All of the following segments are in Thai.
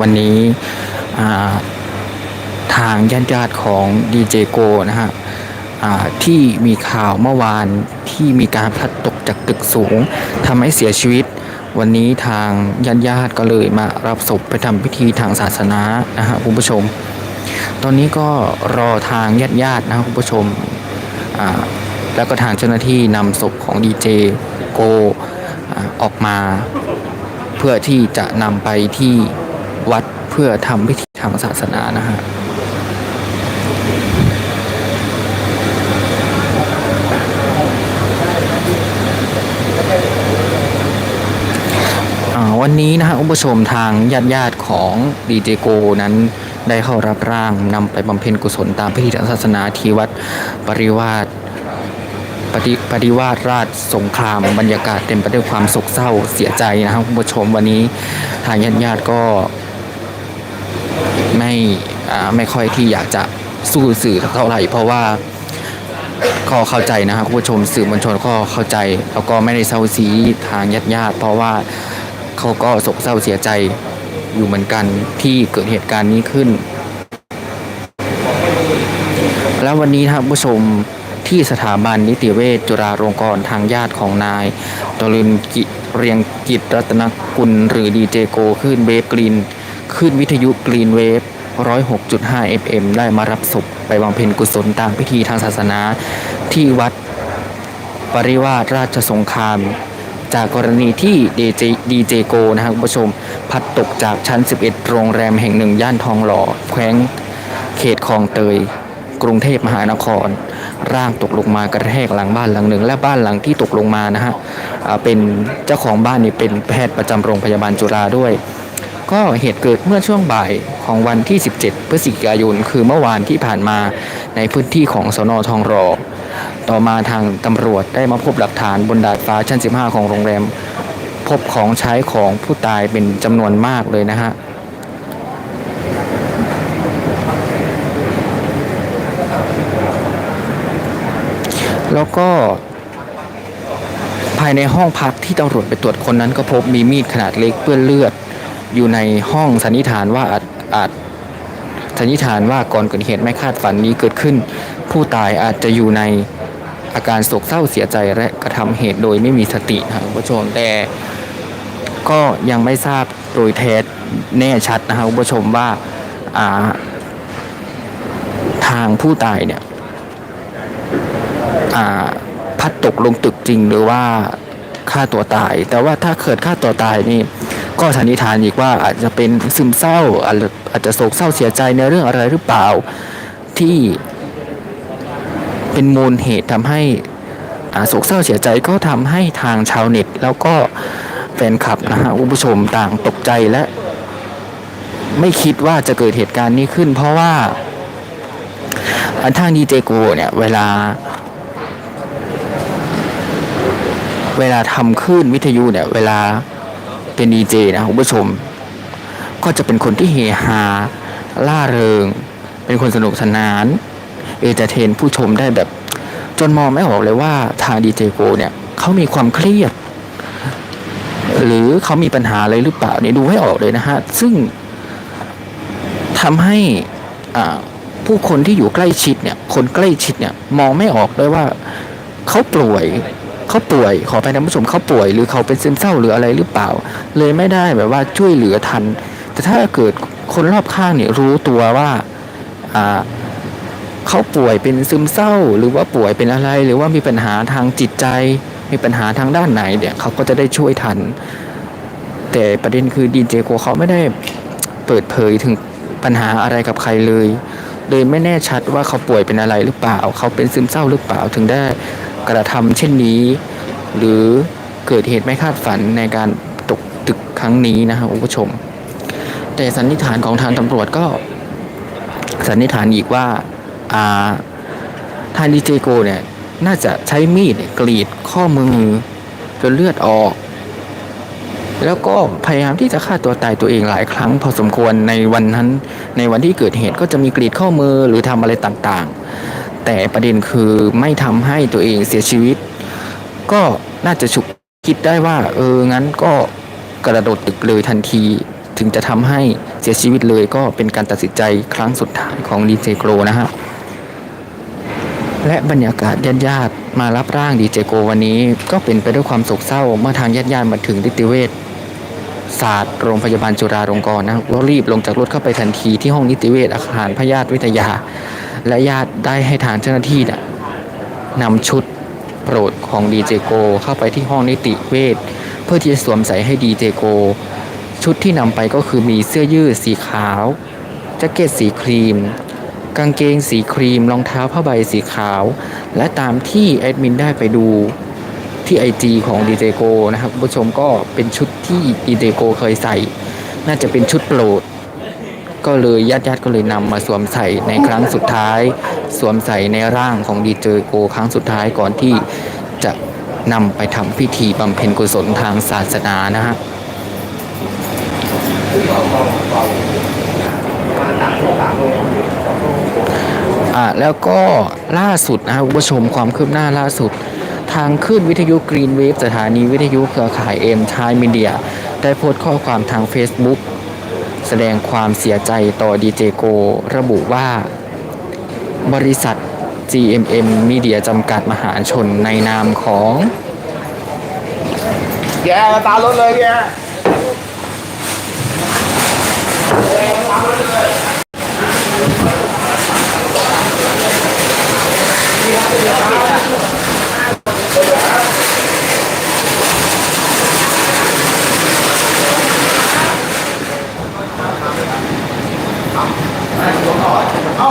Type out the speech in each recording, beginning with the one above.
วันนี้ทางญาติญาติของดีเจโกนะฮะที่มีข่าวเมื่อวานที่มีการพลัดตกจากตึกสูงทำให้เสียชีวิต วันนี้ทางญาติญาติก็เลยมารับศพไปทำพิธีทางศาสนานะฮะคุณผู้ชม ตอนนี้ก็รอทางญาติญาตินะคุณผู้ชมแล้วก็ทางเจ้าหน้าที่นำศพของดีเจโกอออกมา เพื่อที่จะนำไปที่ วัดเพื่อทำพิธีทางศาสนานะฮะอ่าวันนี้นะฮะคุณผู้ชมทางญาติญาติของดีเจโกนั้นได้เข้ารับร่างนำไปบำเพ็ญกุศลตามพิธีทางศาสนาที่วัดปริวาสปฏิปฏิวาสราชสงครามบรรยากาศเต็มไปด้วยความโศกเศร้าเสียใจนะครับคุณผู้ชมวันนี้ทางญาติญาติก็ ไม่ไม่ค่อยที่อยากจะสู้สื่อเท่าไหร่ เพราะว่าก็เข้าใจนะครับผู้ชมสื่อมวลชนก็เข้าใจ แล้วก็ไม่ได้เศร้าซีทางญาติญาติเพราะว่าเขาก็โศกเศร้าเสียใจอยู่เหมือนกันที่เกิดเหตุการณ์นี้ขึ้น แล้ววันนี้นะครับผู้ชมที่สถาบันนิติเวชจุฬาลงกรณ์ทางญาติของนายตรินกิเรียงกิจรัตนกุลหรือดีเจโกขึ้นเวฟกรีน ขึ้นวิทยุกรีนเวฟ 106.5 FM ได้มารับศพไปบำเพ็ญกุศลตามพิธีทางศาสนา ที่วัดปริวาสราชสงคราม จากกรณีที่ดีเจดีเจโกนะครับคุณผู้ชมพัดตกจากชั้น 11 โรงแรมแห่งหนึ่งย่านทองหล่อแขวงเขตคลองเตย กรุงเทพมหานคร ร่างตกลงมากระแทกหลังบ้านหลังหนึ่ง และบ้านหลังที่ตกลงมานะฮะเป็นเจ้าของบ้านนี่เป็นแพทย์ประจำโรงพยาบาลจุฬาด้วย ก็เหตุเกิดเมื่อช่วงบ่ายของวันที่ 17 พฤศจิกายน คือเมื่อวานที่ผ่านมาในพื้นที่ของสนทองหล่อต่อมาทางตำรวจได้มาพบหลักฐานบนดาดฟ้าชั้น 15 ของโรงแรม พบของใช้ของผู้ตายเป็นจำนวนมากเลยนะฮะแล้วก็ภายในห้องพักที่ตำรวจไปตรวจคนนั้นก็พบมีมีดขนาดเล็กเปื้อนเลือด อยู่ในห้องสันนิษฐานว่าอาจอาจสันนิษฐานว่าก่อนเกิดเหตุไม่คาดฝันนี้เกิดขึ้น ผู้ตายอาจจะอยู่ในอาการโศกเศร้าเสียใจและกระทำเหตุโดยไม่มีสติครับผู้ชมแต่ก็ยังไม่ทราบโดยแท้แน่ชัดนะครับผู้ชมว่าอ่าทางผู้ตายเนี่ยอ่าพัดตกลงตึกจริงหรือว่าฆ่าตัวตาย แต่ว่าถ้าเกิดฆ่าตัวตายนี่ ก็สันนิษฐานอีกว่าอาจจะเป็นซึมเศร้าอาจจะโศกเศร้าเสียใจในเรื่องอะไรหรือเปล่าที่เป็นมูลเหตุทำให้โศกเศร้าเสียใจก็ทำให้ทางชาวเน็ต แล้วก็แฟนคลับนะฮะคุณผู้ชมต่างตกใจและไม่คิดว่าจะเกิดเหตุการณ์นี้ขึ้น เพราะว่าอันทางดีเจโกเนี่ยเวลา เวลาทำคลื่นวิทยุเนี่ยเวลา เป็นดีเจนะคุณผู้ชม ก็จะเป็นคนที่เฮฮาล่าเริง เป็นคนสนุกสนานเอเจเทนผู้ชมได้แบบ จนมองไม่ออกเลยว่าทางดีเจโกเนี่ยเขามีความเครียด หรือเขามีปัญหาอะไรหรือเปล่าเนี่ยดูให้ออกเลยนะฮะ ซึ่งทำให้ผู้คนที่อยู่ใกล้ชิดเนี่ย คนใกล้ชิดเนี่ย มองไม่ออกเลยว่าเขาป่วย เขาป่วย ขอไปนะผู้ชมเขาป่วย หรือเขาเป็นซึมเศร้าหรืออะไรหรือเปล่า เลยไม่ได้แบบว่าช่วยเหลือทัน แต่ถ้าเกิดคนรอบข้างเนี่ยรู้ตัวว่าอ่าเขาป่วยเป็นซึมเศร้า หรือว่าป่วยเป็นอะไร หรือว่ามีปัญหาทางจิตใจ มีปัญหาทางด้านไหนเนี่ยเขาก็จะได้ช่วยทัน แต่ประเด็นคือดีเจโกเขาไม่ได้เปิดเผยถึงปัญหาอะไรกับใครเลยเลยไม่แน่ชัดว่าเขาป่วยเป็นอะไรหรือเปล่า เขาเป็นซึมเศร้าหรือเปล่าถึงได้กระทำเช่นนี้ หรือเกิดเหตุไม่คาดฝันในการตกตึกครั้งนี้นะครับคุณผู้ชม แต่สันนิษฐานของทางตำรวจก็ สันนิษฐานอีกว่าอ่าทางดีเจโกเนี่ยน่าจะใช้มีดกรีดข้อมือจนเลือดออก แล้วก็พยายามที่จะฆ่าตัวตายตัวเองหลายครั้ง พอสมควรในวันนั้น ในวันที่เกิดเหตุก็จะมีกรีดข้อมือหรือทำอะไรต่างๆ แต่ประเด็นคือไม่ทำให้ตัวเองเสียชีวิต ก็น่าจะฉุกคิดได้ว่า เอองั้นก็กระโดดตึกเลยทันที ถึงจะทำให้เสียชีวิตเลยก็เป็นการตัดสินใจครั้งสุดท้ายของดีเจโกนะฮะและบรรยากาศญาติๆมารับร่างดีเจโกวันนี้ ก็เป็นไปด้วยความโศกเศร้าเมื่อทางญาติๆมาถึงนิติเวชศาสตร์โรงพยาบาลจุฬาลงกรณ์นะก็รีบลงจากรถเข้าไปทันทีที่ห้องนิติเวชอาคารพยาธิวิทยา และญาติได้ให้ทางเจ้าหน้าที่นะนำชุด โปรดของดีเจโกเข้าไปที่ห้องนิติเวชเพื่อที่จะสวมใส่ให้ดีเจโก ชุดที่นำไปก็คือมีเสื้อยืดสีขาวแจ็คเก็ตสีครีม กางเกงสีครีมรองเท้าผ้าใบสีขาว และตามที่แอดมินได้ไปดูที่ไอจของดีเจโกนะครับผู้ชมก็เป็นชุดที่ดีเจโกเคยใส่ น่าจะเป็นชุดโปรด ก็เลยญาติๆก็เลยนำมาสวมใส่ในครั้งสุดท้าย สวมใส่ในร่างของดีเจโกครั้งสุดท้ายก่อนที่จะนำไปทำพิธีบำเพ็ญกุศลทางศาสนานะฮะอ่าแล้วก็ล่าสุดนะครับผู้ชมความคืบหน้าล่าสุด ทางคลื่นวิทยุกรีนเวฟสถานีวิทยุเครือข่ายเอ็มชายมีเดีย ได้โพสต์ข้อความทาง Facebook แสดงความเสียใจต่อดีเจโกระบุว่า บริษัท GMM Media จำกัดมหาชนในนามของ แกมาตาลดเลยแก เอ้า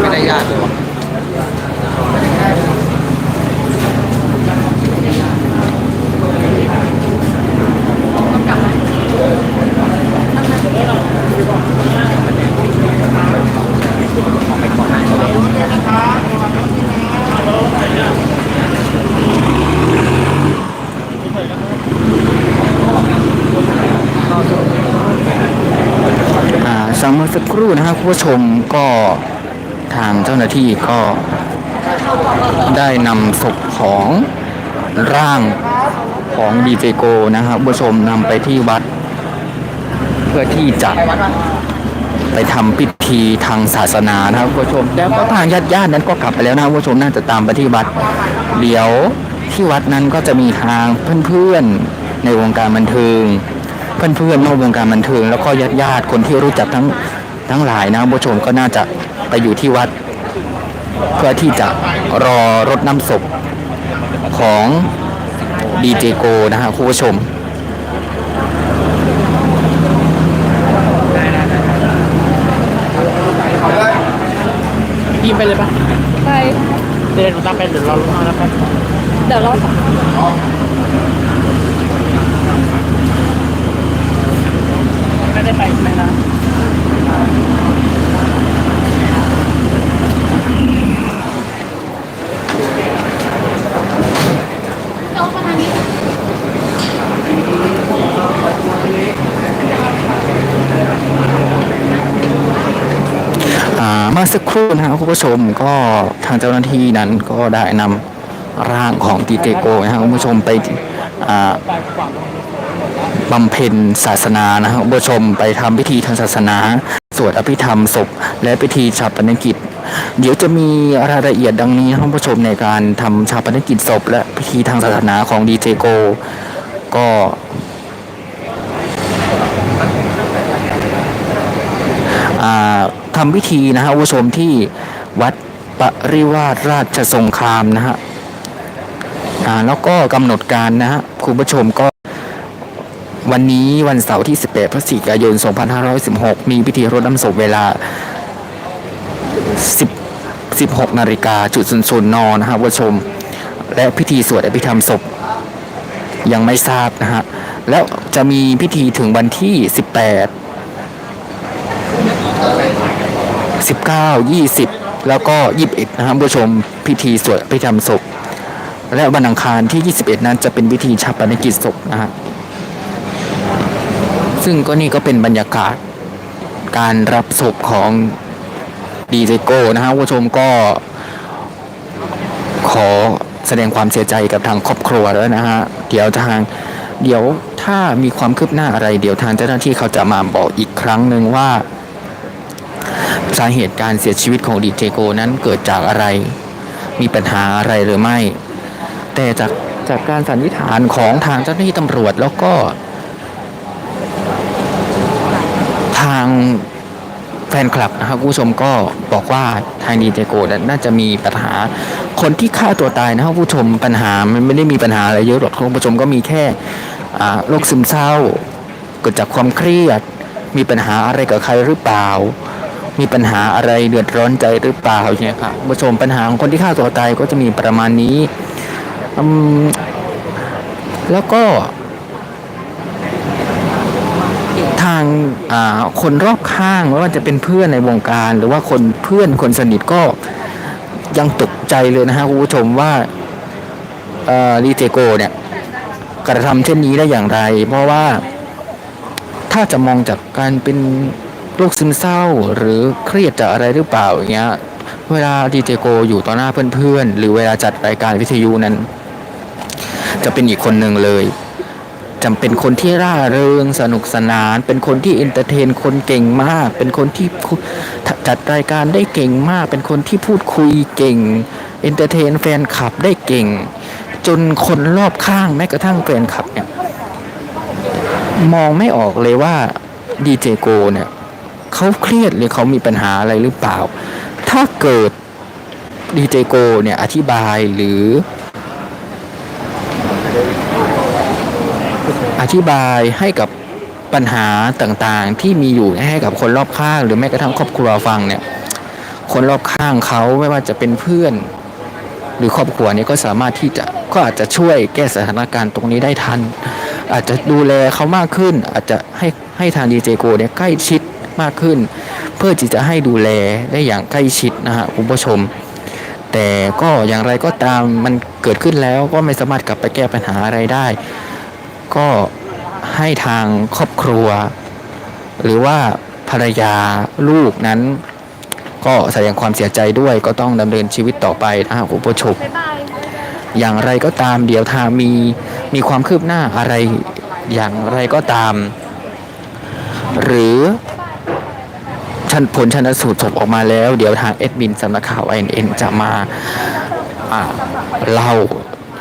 ไม่ได้ญาติเลยวะ อ่าสังเมื่อสักค รู่นะครับคุณผู้ชมก็ทางเจ้าหน้าที่ก็ได้นำศพของร่างของดีเจโกนะครับผู้ชมนำไปที่วัด เพื่อที่จะไปทำพิธีทางศาสนานะครับผู้ชมแล้วก็ทางญาติญาตินั้นก็กลับไปแล้วนะผู้ชมน่าจะตามไปที่วัด เดี๋ยวที่วัดนั้นก็จะมีทางเพื่อนๆในวงการบันเทิง เพื่อนๆนอกวงการบันเทิง แล้วก็ญาติญาติคนที่รู้จักทั้ง ทั้งหลายนะคุณผู้ชมก็น่าจะไปอยู่ที่วัด เพื่อที่จะรอรดน้ำศพของดีเจโกนะฮะคุณผู้ชมพี่ไปเลยปะไปเดินหนูตามไปเดี๋ยวเราลงมาแล้วครับเดี๋ยวเราสัมภาษณ์ ได้ไปใช่ไหมล่ะอ่าเมื่อสักครู่นะครับคุณผู้ชมก็ทางเจ้าหน้าที่นั้นก็ได้นำร่างของดีเจโกนะครับคุณผู้ชมไปอ่า บำเพ็ญศาสนานะครับคุณผู้ชมไปทำพิธีทางศาสนา สวดอภิธรรมศพ และพิธีชาปนกิจ เดี๋ยวจะมีรายละเอียดดังนี้นะครับคุณผู้ชมในการทำชาปนกิจศพ และพิธีทางศาสนาของดีเจโก ก็ทำพิธีนะฮะคุณผู้ชมที่วัดปริวาสราชสงครามนะฮะแล้วก็กำหนดการนะฮะคุณผู้ชมก็ วันนี้วันเสาร์ที่ 18 พฤศจิกายน 2516 มีพิธีรดน้ำศพเวลา 10 16นาฬิกาจุดศูนย์ศูนย์นนะฮะคุณผู้ชม และพิธีสวดอภิธรรมศพยังไม่ทราบนะฮะ แล้วจะมีพิธีถึงวันที่ 18 19 20 แล้วก็ 21 นะครับผู้ชมพิธีสวดพิธรรมศพ และวันอังคารที่ 21 นั้นจะเป็นพิธีชาปนกิจศพนะฮะ ซึ่งก็นี่ก็เป็นบรรยากาศการรับศพของดีเจโก้นะฮะผู้ชมก็ขอแสดงความเสียใจกับทางครอบครัวแล้วนะฮะเดี๋ยวทางเดี๋ยวถ้ามีความคืบหน้าอะไร เดี๋ยวทางเจ้าหน้าที่เขาจะมาบอกอีกครั้งหนึ่งว่า สาเหตุการเสียชีวิตของดีเจโกนั้นเกิดจากอะไร มีปัญหาอะไรหรือไม่ แต่จากจากการสันนิษฐานของทางเจ้าหน้าที่ตำรวจแล้วก็ ทางแฟนคลับนะครับผู้ชมก็บอกว่าทางดีเจโกน่าจะมีปัญหา คนที่ฆ่าตัวตายนะครับผู้ชมปัญหามันไม่ได้มีปัญหาอะไรเยอะหรอกคุณผู้ชมก็มีแค่โรคซึมเศร้า เกิดจากความเครียด มีปัญหาอะไรกับใครหรือเปล่า มีปัญหาอะไรเดือดร้อนใจหรือเปล่าอย่างเงี้ยครับผู้ชมปัญหาของคนที่ฆ่าตัวตายก็จะมีประมาณนี้แล้วก็ ทางคนรอบข้างไม่ว่าจะเป็นเพื่อนในวงการ หรือว่าคนเพื่อนคนสนิทก็ยังตกใจเลยนะฮะคุณผู้ชมว่าดีเจโกเนี่ยกระทำเช่นนี้ได้อย่างไร เพราะว่าถ้าจะมองจากการเป็นโรคซึมเศร้าหรือเครียดจากอะไรหรือเปล่าอย่างเงี้ยเวลาดีเจโกอยู่ต่อหน้าเพื่อนๆหรือเวลาจัดรายการวิทยุนั้น จะเป็นอีกคนหนึ่งเลย จำเป็นคนที่ร่าเริงสนุกสนาน เป็นคนที่เอนเตอร์เทน คนเก่งมาก เป็นคนที่จัดรายการได้เก่งมาก เป็นคนที่พูดคุยเก่งเอนเตอร์เทนแฟนคลับได้เก่ง จนคนรอบข้างแม้กระทั่งแฟนคลับเนี่ยมองไม่ออกเลยว่าดีเจโกเนี่ยเขาเครียดหรือเขามีปัญหาอะไรหรือเปล่า ถ้าเกิดดีเจโกเนี่ยอธิบายหรือ ธิบายให้กับปัญหาต่างๆ ที่มีอยู่ให้กับคนรอบข้าง หรือแม้กระทั่งครอบครัวฟังเนี่ยคนรอบข้างเขาไม่ว่าจะเป็นเพื่อน หรือครอบครัวนี่ยก็สามารถที่จะก็อาจจะช่วยแก้สถานการณ์ตรงนี้ได้ทัน อาจจะดูแลเขามากขึ้น อาจจะให้ให้ทางดีเจโกเนี่ยใกล้ชิดมากขึ้น เพื่อที่จะให้ดูแลได้อย่างใกล้ชิดนะฮะคุณผู้ชม แต่ก็อย่างไรก็ตามมันเกิดขึ้นแล้วก็ไม่สามารถกลับไปแก้ปัญหาอะไรได้ ก็ให้ทางครอบครัว หรือว่าภรรยาลูกนั้น ก็แสดงความเสียใจด้วยก็ต้องดำเนินชีวิตต่อไปนะฮะคุณผู้ชมอย่างไรก็ตามเดี๋ยวทางมีมีความคืบหน้าอะไรอย่างไรก็ตาม หรือชันผลชันสูตรศพออกมาแล้ว เดี๋ยวทางเอ็ดมินสำนักข่าว INN จะมาอ่าเล่า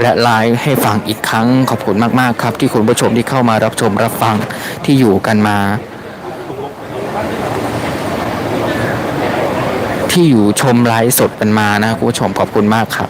และไลฟ์ให้ฟังอีกครั้งขอบคุณมาก ๆ ครับ ที่คุณผู้ชมที่เข้ามารับชมรับฟังที่อยู่กันมา ที่อยู่ชมไลฟ์สดกันมานะคุณผู้ชมขอบคุณมากครับ